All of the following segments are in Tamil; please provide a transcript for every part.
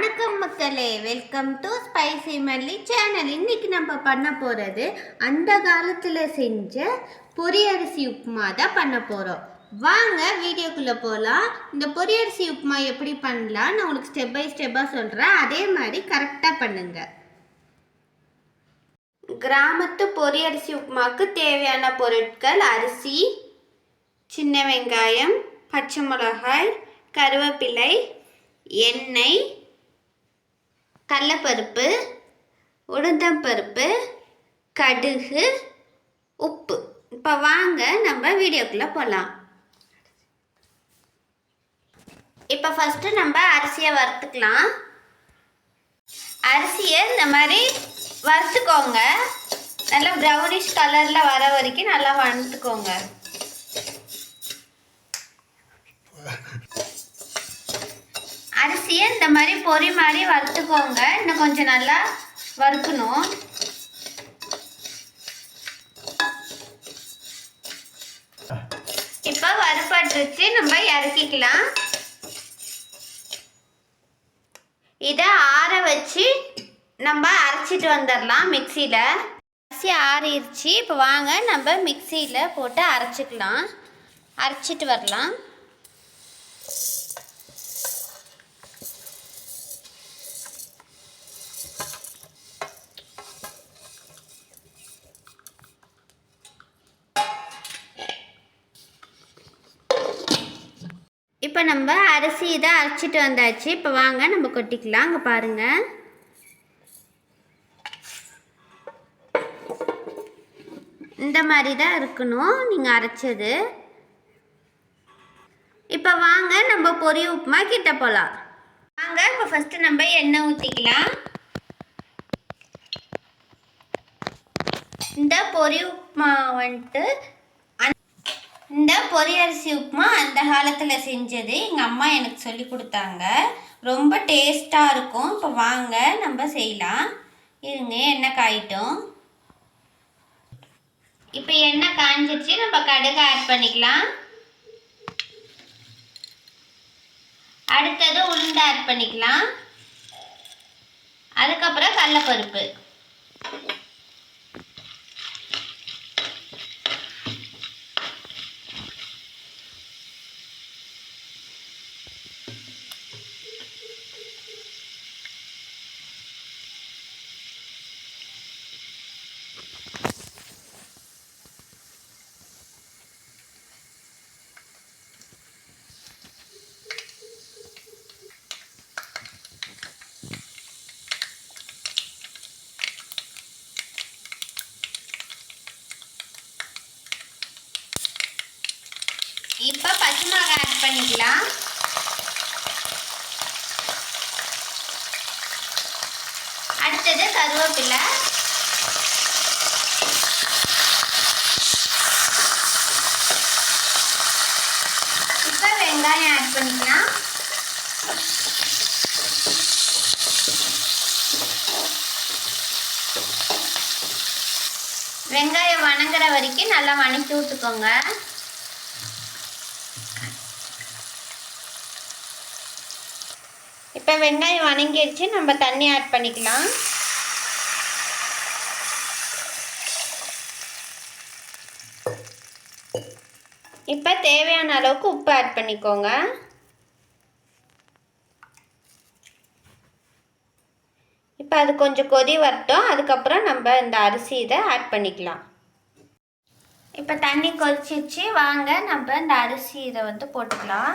வணக்கம் மக்களே. Welcome to spicy Malli channel இன்னைக்கு நம்ம பண்ண போகிறது அந்த காலத்தில் செஞ்ச பொரியரிசி உப்புமா தான் பண்ண போகிறோம் வாங்க வீடியோக்குள்ளே போகலாம் இந்த பொரியரிசி உப்புமா எப்படி பண்ணலாம் நான் உங்களுக்கு ஸ்டெப் பை ஸ்டெப்பாக சொல்கிறேன் அதே மாதிரி கரெக்டாக பண்ணுங்க. கிராமத்து பொரியரிசி உப்புமாவுக்கு தேவையான பொருட்கள் அரிசி சின்ன வெங்காயம் பச்சை மிளகாய் கருவேப்பிலை எண்ணெய் கடலப்பருப்பு உளுந்தம்பருப்பு கடுகு உப்பு. இப்போ வாங்க நம்ம வீடியோக்குள்ளே போகலாம் இப்போ ஃபஸ்ட்டு நம்ம அரிசியை வறுத்துக்கலாம். அரிசியை இந்த மாதிரி வறுத்துக்கோங்க. நல்லா ப்ரௌனிஷ் கலரில் வர வரைக்கும் நல்லா வறுத்துக்கோங்க. அரிசியை இந்த மாதிரி பொரி மாதிரி வறுத்துக்கோங்க. இன்னும் கொஞ்சம் நல்லா வறுக்கணும். இப்போ வறுபட்டுருச்சு. நம்ம இறக்கிக்கலாம். இதை ஆற வச்சு நம்ம அரைச்சிட்டு வந்துடலாம் மிக்சியில். அரிசி ஆறிடுச்சு இப்போ வாங்க நம்ம மிக்சியில் போட்டு அரைச்சிக்கலாம். அரைச்சிட்டு வரலாம். இப்போ நம்ம அரிசி இதை அரைச்சிட்டு வந்தாச்சு. இப்போ வாங்க நம்ம கொட்டிக்கலாம். அங்கே பாருங்கள் இந்த மாதிரி தான் இருக்கணும். நீங்கள் அரைச்சது. இப்போ வாங்க நம்ம பொரி உப்புமா கிட்ட போகலாம் வாங்க இப்போ ஃபஸ்ட்டு நம்ம எண்ணெய் ஊற்றிக்கலாம் இந்த பொரி உப்புமா வந்துட்டு இந்த பொரியரிசி உப்புமா அந்த காலத்தில் செஞ்சது. எங்கள் அம்மா எனக்கு சொல்லி கொடுத்தாங்க. ரொம்ப டேஸ்ட்டாக இருக்கும். இப்போ வாங்க நம்ம செய்யலாம். இருங்க எண்ணெய் காயிட்டும். இப்போ எண்ணெய் காஞ்சிச்சு நம்ம கடுகு ஆட் பண்ணிக்கலாம். அடுத்தது உளுந்து ஆட் பண்ணிக்கலாம். அதுக்கப்புறம் கடலப்பருப்பு. இப்போ பச்சை மிளகாய் ஆட் பண்ணிக்கலாம். அடுத்தது கருவேப்பிலை. இப்போ வெங்காயம் ஆட் பண்ணிக்கலாம். வெங்காயம் வணங்குற வரைக்கும் நல்லா வணக்கி விட்டுக்கோங்க இப்போ வெங்காயம் வணங்கிடுச்சு நம்ம தண்ணி ஆட் பண்ணிக்கலாம். இப்போ தேவையான அளவுக்கு உப்பு ஆட் பண்ணிக்கோங்க. இப்போ அது கொஞ்சம் கொதி வரட்டும். அதுக்கப்புறம் நம்ம இந்த அரிசி இதை ஆட் பண்ணிக்கலாம். இப்போ தண்ணி கொதிச்சிச்சு வாங்க நம்ம இந்த அரிசி இதை வந்து போட்டுக்கலாம்.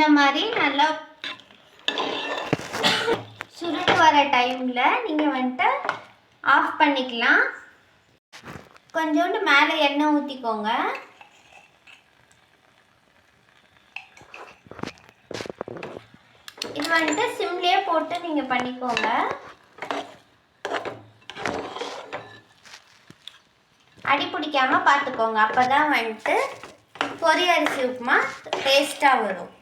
இந்த மாதிரி நல்லா சுருட்டு வர டைமில் நீங்கள் வந்துட்டு ஆஃப் பண்ணிக்கலாம். கொஞ்சோண்டு மேலே எண்ணெய் ஊற்றிக்கோங்க இது வந்துட்டு சிம்லேயே போட்டு நீங்கள் பண்ணிக்கோங்க. அடி பிடிக்காமல் பார்த்துக்கோங்க. அப்போ தான் வந்துட்டு பொரிய அரிசி உப்புமா டேஸ்ட்டாக வரும்.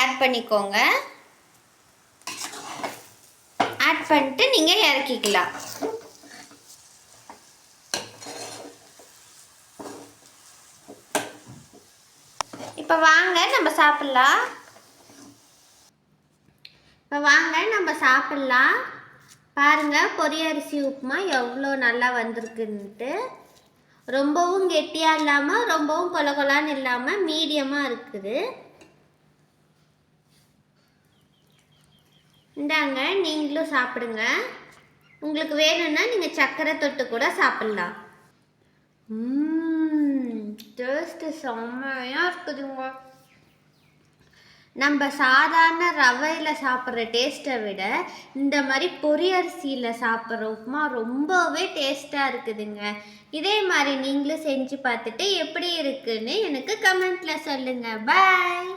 ஆட் பண்ணிக்கோங்க. ஆட் பண்ணிட்டு நீங்கள் இறக்கிக்கலாம். இப்போ வாங்க நம்ம சாப்பிட்லாம். இப்போ வாங்க நம்ம சாப்பிட்லாம். பாருங்க பொரியரிசி உப்புமா எவ்வளோ நல்லா வந்திருக்குன்ட்டு ரொம்பவும் கெட்டியாக இல்லாமல் ரொம்பவும் கொல கொலான்னு இல்லாமல் மீடியமாக இருக்குது. இந்தாங்க நீங்களும் சாப்பிடுங்க. உங்களுக்கு வேணும்னா நீங்கள் சர்க்கரை தொட்டு கூட சாப்பிட்லாம். டேஸ்ட்டு செம்மையாக இருக்குதுங்க. நம்ம சாதாரண ரவையில் சாப்பிட்ற டேஸ்ட்டை விட இந்த மாதிரி பொரியரிசியில் சாப்பிட்ற உப்புமா ரொம்பவே டேஸ்ட்டாக இருக்குதுங்க. இதே மாதிரி நீங்களும் செஞ்சு பார்த்துட்டு எப்படி இருக்குன்னு எனக்கு கமெண்ட்டில் சொல்லுங்கள் பாய்